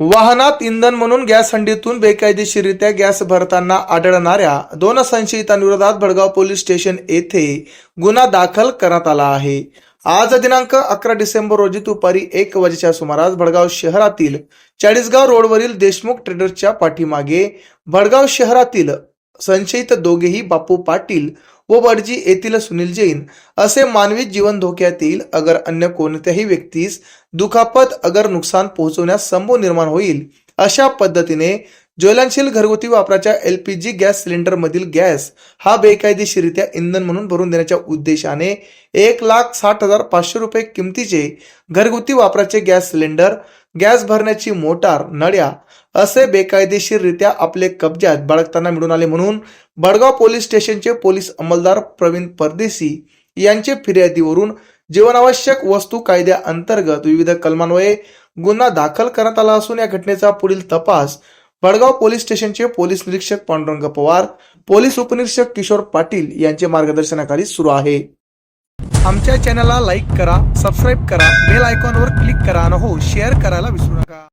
वाहनात इंधन म्हणून गॅस हंडीतून बेकायदेशीररित्या गॅस भरताना आढळणाऱ्या दोन संशयितांविरोधात भडगाव पोलीस स्टेशन येथे गुन्हा दाखल करण्यात आला आहे. आज दिनांक अकरा डिसेंबर रोजी दुपारी एक वाजेच्या सुमारास भडगाव शहरातील चाळीसगाव रोडवरील देशमुख ट्रेडर्सच्या पाठीमागे भडगाव शहरातील संशयित दोघेही बापू पाटील व बडजी येथील सुनील जैन असे मानवी जीवन धोक्यात येईल अगर अन्य कोणत्याही व्यक्तीस दुखापत अगर नुकसान पोहोचवण्यास संभव निर्माण होईल अशा पद्धतीने ज्वलनशील घरगुती वापराच्या एल पी जी गॅस सिलेंडरमधील गॅस हा बेकायदेशीरित्या इंधन म्हणून भरून देण्याच्या उद्देशाने एक लाख साठ हजार पाचशे रुपये किमतीचे घरगुती वापराचे गॅस सिलेंडर गॅस भरण्याची मोटार नळ्या असे बेकायदेशीररित्या आपले कब्जात बाळगताना मिळून आले म्हणून बडगाव पोलीस स्टेशनचे पोलीस अंमलदार प्रवीण परदेशी यांचे फिर्यादीवरून जीवनावश्यक वस्तू कायद्याअंतर्गत विविध कलमान्वये गुन्हा दाखल करण्यात आला असून या घटनेचा पुढील तपास बडगाव पोलीस स्टेशनचे पोलीस निरीक्षक पांडुरंग पवार पोलीस उपनिरीक्षक किशोर पाटील यांचे मार्गदर्शनाखाली सुरू आहे. आमच्या चॅनलला लाईक करा सबस्क्राईब करा बेल आयकॉनवर क्लिक करा आणि हो शेअर करायला विसरू नका.